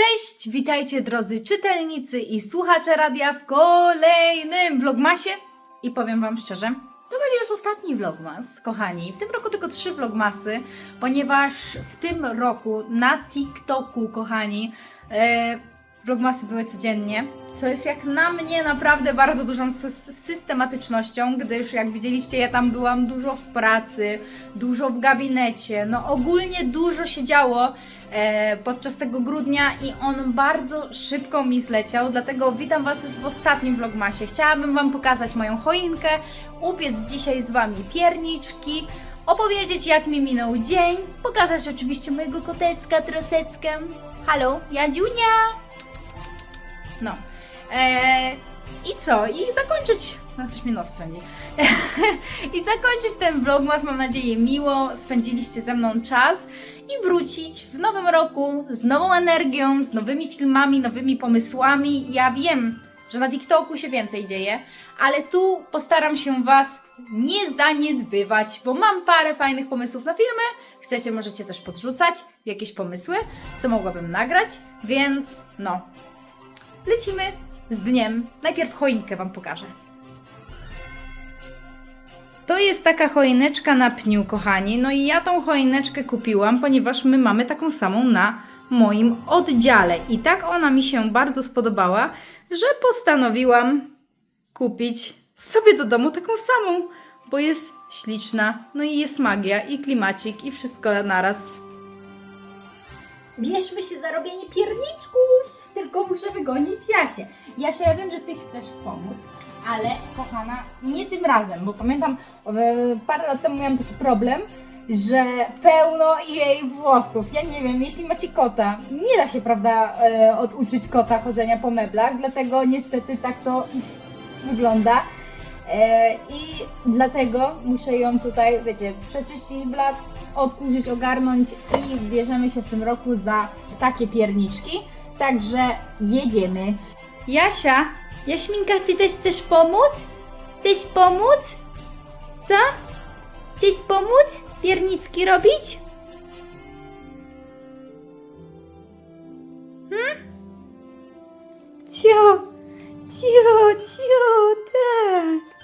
Cześć, witajcie drodzy czytelnicy i słuchacze radia w kolejnym vlogmasie. I powiem Wam szczerze, to będzie już ostatni vlogmas, kochani. W tym roku tylko trzy vlogmasy, ponieważ w tym roku na TikToku, kochani, e, vlogmasy były codziennie, co jest jak na mnie naprawdę bardzo dużą sys- systematycznością, gdyż jak widzieliście, ja tam byłam dużo w pracy, dużo w gabinecie, no ogólnie dużo się działo e, podczas tego grudnia i on bardzo szybko mi zleciał, dlatego witam Was już w ostatnim vlogmasie. Chciałabym Wam pokazać moją choinkę, upiec dzisiaj z Wami pierniczki, opowiedzieć jak mi minął dzień, pokazać oczywiście mojego kotecka, troseckę. Halo, Jadziunia! No. Eee, I co? I zakończyć. No coś mi nos swędzi. I zakończyć ten vlogmas, mam nadzieję, miło. Spędziliście ze mną czas i wrócić w nowym roku z nową energią, z nowymi filmami, nowymi pomysłami. Ja wiem, że na TikToku się więcej dzieje, ale tu postaram się Was nie zaniedbywać, bo mam parę fajnych pomysłów na filmy. Chcecie, możecie też podrzucać jakieś pomysły, co mogłabym nagrać, więc no, lecimy z dniem. Najpierw choinkę Wam pokażę. To jest taka choineczka na pniu, kochani. No i ja tą choineczkę kupiłam, ponieważ my mamy taką samą na moim oddziale. I tak ona mi się bardzo spodobała, że postanowiłam kupić sobie do domu taką samą, bo jest śliczna, no i jest magia i klimacik i wszystko naraz. Bierzmy się za robienie pierniczków, tylko muszę wygonić Jasię. Jasia, ja wiem, że Ty chcesz pomóc, ale kochana, nie tym razem, bo pamiętam e, parę lat temu miałam taki problem, że pełno jej włosów. Ja nie wiem, jeśli macie kota, nie da się, prawda, e, oduczyć kota chodzenia po meblach, dlatego niestety tak to wygląda. E, I dlatego muszę ją tutaj, wiecie, przeczyścić blat, odkurzyć, ogarnąć i bierzemy się w tym roku za takie pierniczki. Także jedziemy. Jasia, Jaśminka, ty też chcesz pomóc? Chcesz pomóc? Co? Chcesz pomóc? Piernicki robić? Hmm? Cio, cio, cio, tak.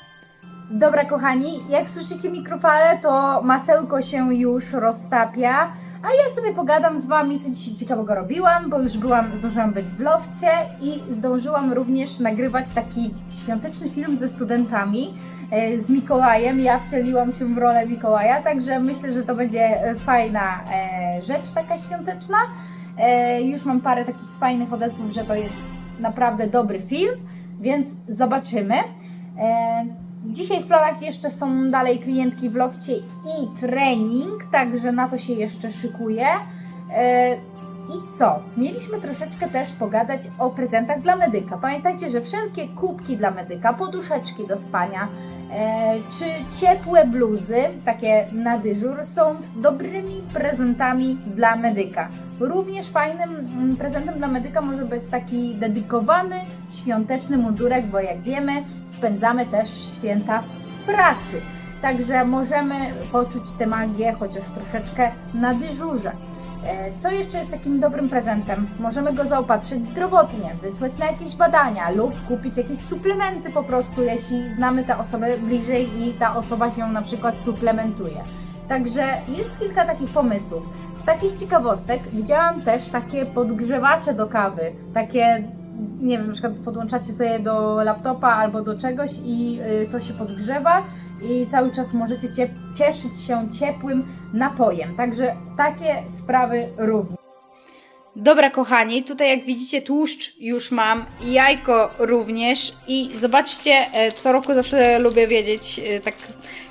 Dobra, kochani, jak słyszycie mikrofale, to masełko się już roztapia, a ja sobie pogadam z Wami, co dzisiaj ciekawego robiłam, bo już byłam, zdążyłam być w lofcie i zdążyłam również nagrywać taki świąteczny film ze studentami, e, z Mikołajem. Ja wcieliłam się w rolę Mikołaja, także myślę, że to będzie fajna e, rzecz taka świąteczna. E, już mam parę takich fajnych odezwów, że to jest naprawdę dobry film, więc zobaczymy. E, Dzisiaj w planach jeszcze są dalej klientki w lofcie i trening, także na to się jeszcze szykuję. I co? Mieliśmy troszeczkę też pogadać o prezentach dla medyka. Pamiętajcie, że wszelkie kubki dla medyka, poduszeczki do spania, e, czy ciepłe bluzy, takie na dyżur, są dobrymi prezentami dla medyka. Również fajnym mm, prezentem dla medyka może być taki dedykowany, świąteczny mundurek, bo jak wiemy, spędzamy też święta w pracy. Także możemy poczuć tę magię chociaż troszeczkę na dyżurze. E, Co jeszcze jest takim dobrym prezentem? Możemy go zaopatrzyć zdrowotnie, wysłać na jakieś badania lub kupić jakieś suplementy po prostu, jeśli znamy tę osobę bliżej i ta osoba się na przykład suplementuje. Także jest kilka takich pomysłów. Z takich ciekawostek widziałam też takie podgrzewacze do kawy, takie nie wiem, na przykład podłączacie sobie do laptopa albo do czegoś i y, to się podgrzewa i cały czas możecie cie- cieszyć się ciepłym napojem. Także takie sprawy również. Dobra, kochani, tutaj jak widzicie tłuszcz już mam, jajko również i zobaczcie, e, co roku zawsze lubię wiedzieć, e, tak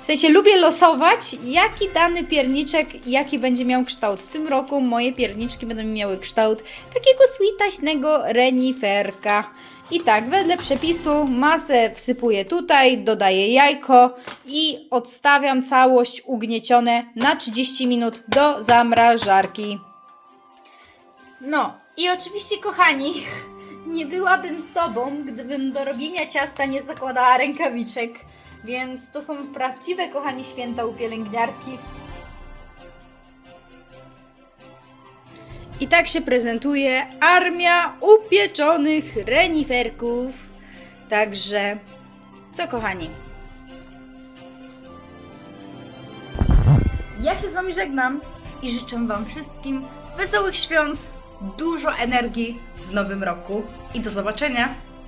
w sensie lubię losować, jaki dany pierniczek, jaki będzie miał kształt. W tym roku moje pierniczki będą miały kształt takiego sweetaśnego reniferka. I tak, wedle przepisu masę wsypuję tutaj, dodaję jajko i odstawiam całość ugniecione na 30 minut do zamrażarki. No i oczywiście, kochani, nie byłabym sobą, gdybym do robienia ciasta nie zakładała rękawiczek. Więc to są prawdziwe, kochani, święta u pielęgniarki. I tak się prezentuje armia upieczonych reniferków. Także, co kochani? Ja się z Wami żegnam i życzę Wam wszystkim wesołych świąt, dużo energii w nowym roku i do zobaczenia